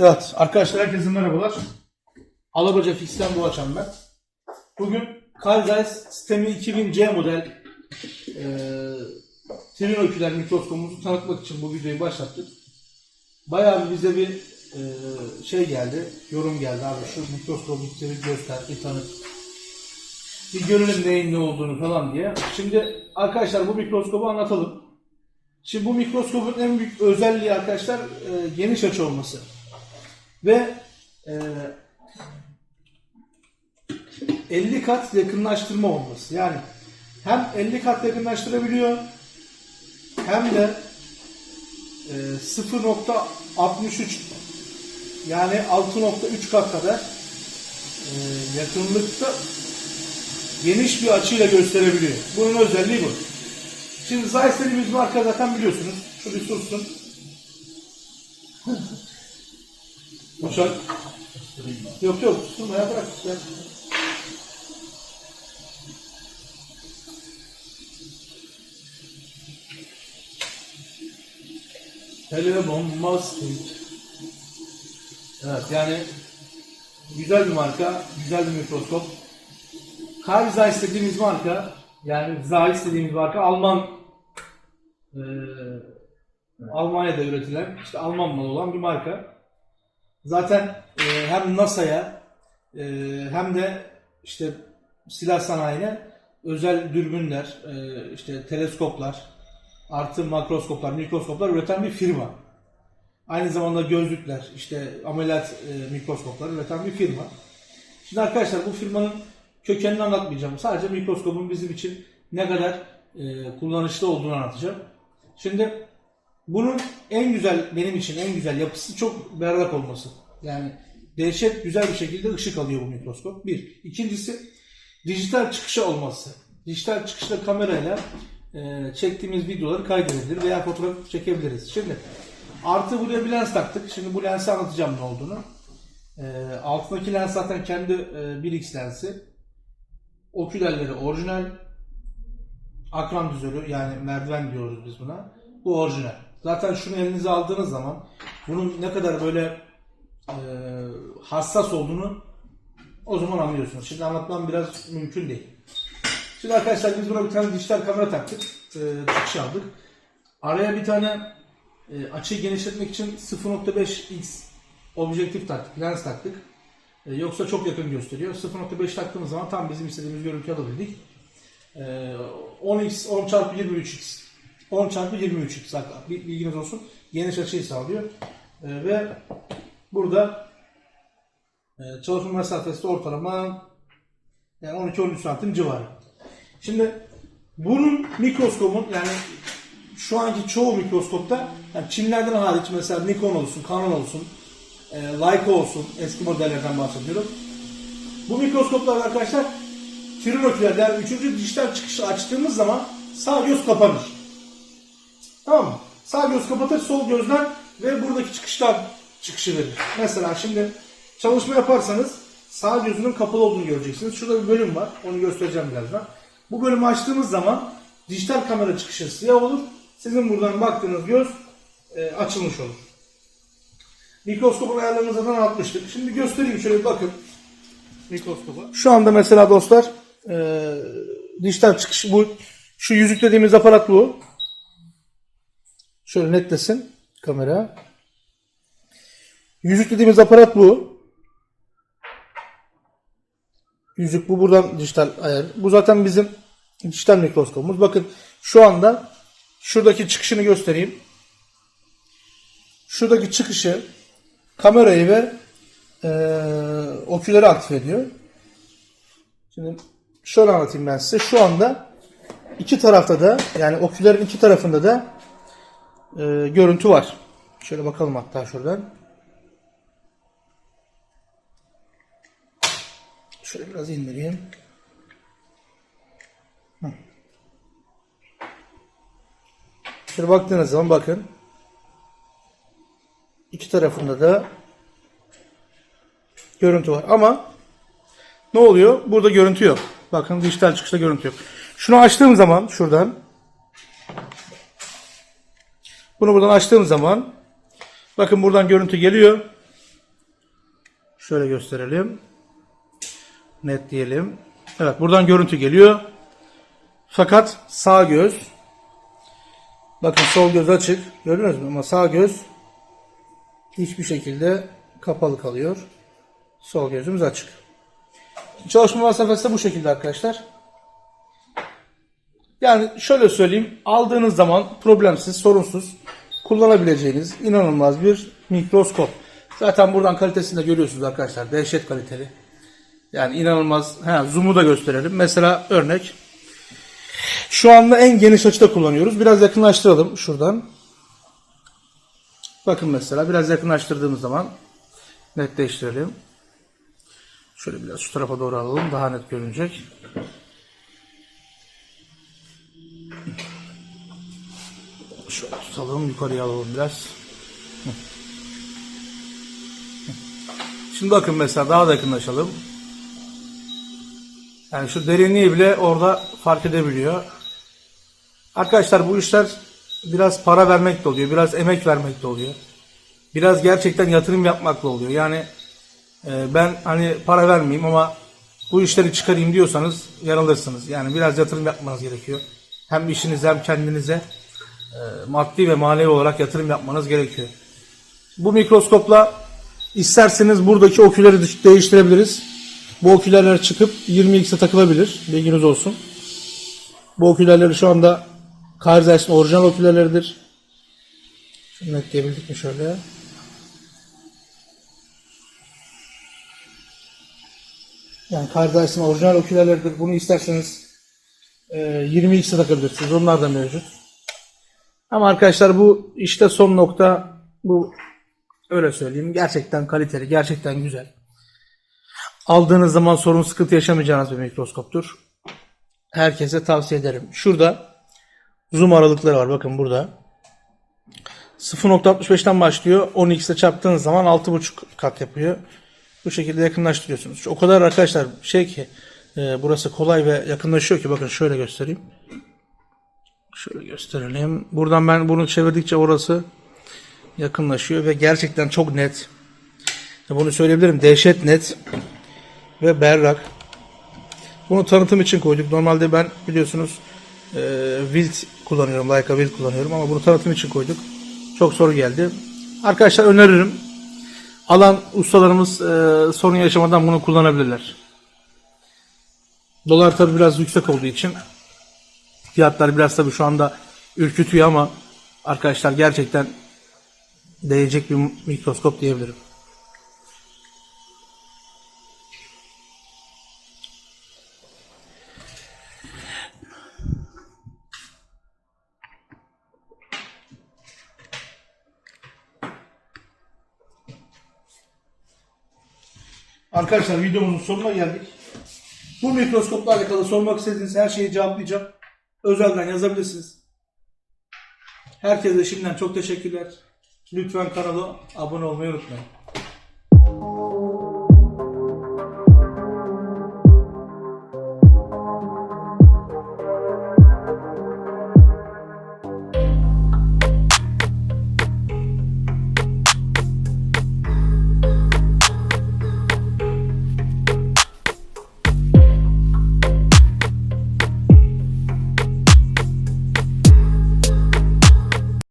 Evet arkadaşlar herkese merhabalar. Alabaca Fix'ten bu açan ben. Bugün Carl Zeiss Sistemi 2000C model e, trinoküler mikroskopumuzu tanıtmak için bu videoyu başlattık. Bayağı bir bize bir e, şey geldi, yorum geldi abi şu mikroskobu bize bir göster, bir tanıt. Bir görelim neyin ne olduğunu falan diye. Şimdi arkadaşlar bu mikroskobu anlatalım. Şimdi bu mikroskopun en büyük özelliği arkadaşlar e, geniş açı olması. Ve e, 50 kat yakınlaştırma olması. Yani hem 50 kat yakınlaştırabiliyor hem de e, 0.63 yani 6.3 kat kadar e, yakınlıkta geniş bir açıyla gösterebiliyor. Bunun özelliği bu. Şimdi Zeiss dediğimiz marka zaten biliyorsunuz. Şu bir sussun. Uçak. Yok yok susturma ya bırak. Ya. Hele bombastik. Evet yani güzel bir marka, güzel bir mikroskop. Carl Zeiss dediğimiz marka, yani Zeiss dediğimiz marka Alman e, Almanya'da üretilen, işte Alman malı olan bir marka. Zaten e, hem NASA'ya e, hem de işte silah sanayine özel dürbünler, e, işte teleskoplar, artı makroskoplar, mikroskoplar üreten bir firma. Aynı zamanda gözlükler, işte ameliyat e, mikroskoplar üreten bir firma. Şimdi arkadaşlar bu firmanın kökenini anlatmayacağım. Sadece mikroskopun bizim için ne kadar e, kullanışlı olduğunu anlatacağım. Şimdi bunun en güzel, benim için en güzel yapısı çok berrak olması. Yani dehşet güzel bir şekilde ışık alıyor bu mikroskop. Bir. İkincisi dijital çıkışı olması. Dijital çıkışla kamerayla e, çektiğimiz videoları kaydedebilir veya fotoğraf çekebiliriz. Şimdi artı buraya bir lens taktık. Şimdi bu lensi anlatacağım ne olduğunu. E, altındaki lens zaten kendi e, 1x lensi. Okülerleri orijinal. Akran düzörü yani merdiven diyoruz biz buna. Bu orijinal. Zaten şunu elinize aldığınız zaman bunun ne kadar böyle e, hassas olduğunu o zaman anlıyorsunuz. Şimdi anlatmam biraz mümkün değil. Şimdi arkadaşlar biz buna bir tane dijital kamera taktık. E, çıkış aldık. Araya bir tane e, açıyı genişletmek için 0.5x objektif taktık, lens taktık. E, yoksa çok yakın gösteriyor. 0.5 taktığımız zaman tam bizim istediğimiz görüntü alabildik. E, 10x, 10 çarpı 23x. 10 çarpı 23x hatta. Bir bilginiz olsun. Geniş açıyı sağlıyor. E, ve burada e, çalışma mesafesi ortalama yani 12-13 santim civarı. Şimdi bunun mikroskopun yani şu anki çoğu mikroskopta yani Çinlerden hariç mesela Nikon olsun, Canon olsun, e, Leica olsun eski modellerden bahsediyorum. Bu mikroskoplar arkadaşlar trinoküler yani üçüncü dijital çıkışı açtığımız zaman sağ göz kapanır. Tamam mı? Sağ göz kapatır, sol gözden ve buradaki çıkıştan çıkışı verir. Mesela şimdi çalışma yaparsanız sağ gözünün kapalı olduğunu göreceksiniz. Şurada bir bölüm var. Onu göstereceğim birazdan. Bu bölümü açtığımız zaman dijital kamera çıkışı siyah olur. Sizin buradan baktığınız göz e, açılmış olur. Mikroskopun ayarlarını zaten anlatmıştık. Şimdi göstereyim şöyle bir bakın. Mikroskopa. Şu anda mesela dostlar e, dijital çıkış bu şu yüzük dediğimiz aparat bu. Şöyle netlesin kamera. Yüzük dediğimiz aparat bu. Yüzük bu buradan dijital ayar. Bu zaten bizim dijital mikroskopumuz. Bakın şu anda şuradaki çıkışını göstereyim. Şuradaki çıkışı kamerayı ve e, oküleri aktif ediyor. Şimdi şöyle anlatayım ben size. Şu anda iki tarafta da yani okülerin iki tarafında da e, görüntü var. Şöyle bakalım hatta şuradan. Şöyle biraz indireyim. Şöyle baktığınız zaman bakın. İki tarafında da görüntü var. Ama ne oluyor? Burada görüntü yok. Bakın dijital çıkışta görüntü yok. Şunu açtığım zaman şuradan bunu buradan açtığım zaman bakın buradan görüntü geliyor. Şöyle gösterelim. Net diyelim. Evet buradan görüntü geliyor. Fakat sağ göz bakın sol göz açık. Gördünüz mü? Ama sağ göz hiçbir şekilde kapalı kalıyor. Sol gözümüz açık. Çalışma mesafesi de bu şekilde arkadaşlar. Yani şöyle söyleyeyim. Aldığınız zaman problemsiz, sorunsuz kullanabileceğiniz inanılmaz bir mikroskop. Zaten buradan kalitesini de görüyorsunuz arkadaşlar. Dehşet kaliteli. Yani inanılmaz. Ha, zoom'u da gösterelim. Mesela örnek. Şu anda en geniş açıda kullanıyoruz. Biraz yakınlaştıralım şuradan. Bakın mesela biraz yakınlaştırdığımız zaman netleştirelim. Şöyle biraz şu tarafa doğru alalım. Daha net görünecek. Şöyle tutalım. Yukarıya alalım biraz. Şimdi bakın mesela daha da yakınlaşalım. Yani şu derinliği bile orada fark edebiliyor. Arkadaşlar bu işler biraz para vermek de oluyor. Biraz emek vermek de oluyor. Biraz gerçekten yatırım yapmakla oluyor. Yani e, ben hani para vermeyeyim ama bu işleri çıkarayım diyorsanız yanılırsınız. Yani biraz yatırım yapmanız gerekiyor. Hem işinize hem kendinize maddi ve manevi olarak yatırım yapmanız gerekiyor. Bu mikroskopla isterseniz buradaki oküleri de- değiştirebiliriz. Bu okülerler çıkıp 20x'e takılabilir. Bilginiz olsun. Bu okülerleri şu anda Carl orijinal okülerleridir. Şunu netleyebildik mi şöyle? Yani Carl orijinal okülerleridir. Bunu isterseniz e, 20x'e takabilirsiniz. Onlar da mevcut. Ama arkadaşlar bu işte son nokta bu öyle söyleyeyim. Gerçekten kaliteli, gerçekten güzel. Aldığınız zaman sorun sıkıntı yaşamayacağınız bir mikroskoptur. Herkese tavsiye ederim. Şurada zoom aralıkları var. Bakın burada. 0.65'ten başlıyor. 10x'e çarptığınız zaman 6.5 kat yapıyor. Bu şekilde yakınlaştırıyorsunuz. O kadar arkadaşlar şey ki e, burası kolay ve yakınlaşıyor ki bakın şöyle göstereyim. Şöyle gösterelim. Buradan ben bunu çevirdikçe orası yakınlaşıyor ve gerçekten çok net. Bunu söyleyebilirim. Dehşet net ve berrak. Bunu tanıtım için koyduk. Normalde ben biliyorsunuz e, Wild kullanıyorum. Leica Wild kullanıyorum ama bunu tanıtım için koyduk. Çok soru geldi. Arkadaşlar öneririm. Alan ustalarımız e, sorun yaşamadan bunu kullanabilirler. Dolar tabi biraz yüksek olduğu için fiyatlar biraz tabi şu anda ürkütüyor ama arkadaşlar gerçekten değecek bir mikroskop diyebilirim. Arkadaşlar videomuzun sonuna geldik. Bu mikroskopla alakalı sormak istediğiniz her şeyi cevaplayacağım. Özelden yazabilirsiniz. Herkese şimdiden çok teşekkürler. Lütfen kanala abone olmayı unutmayın.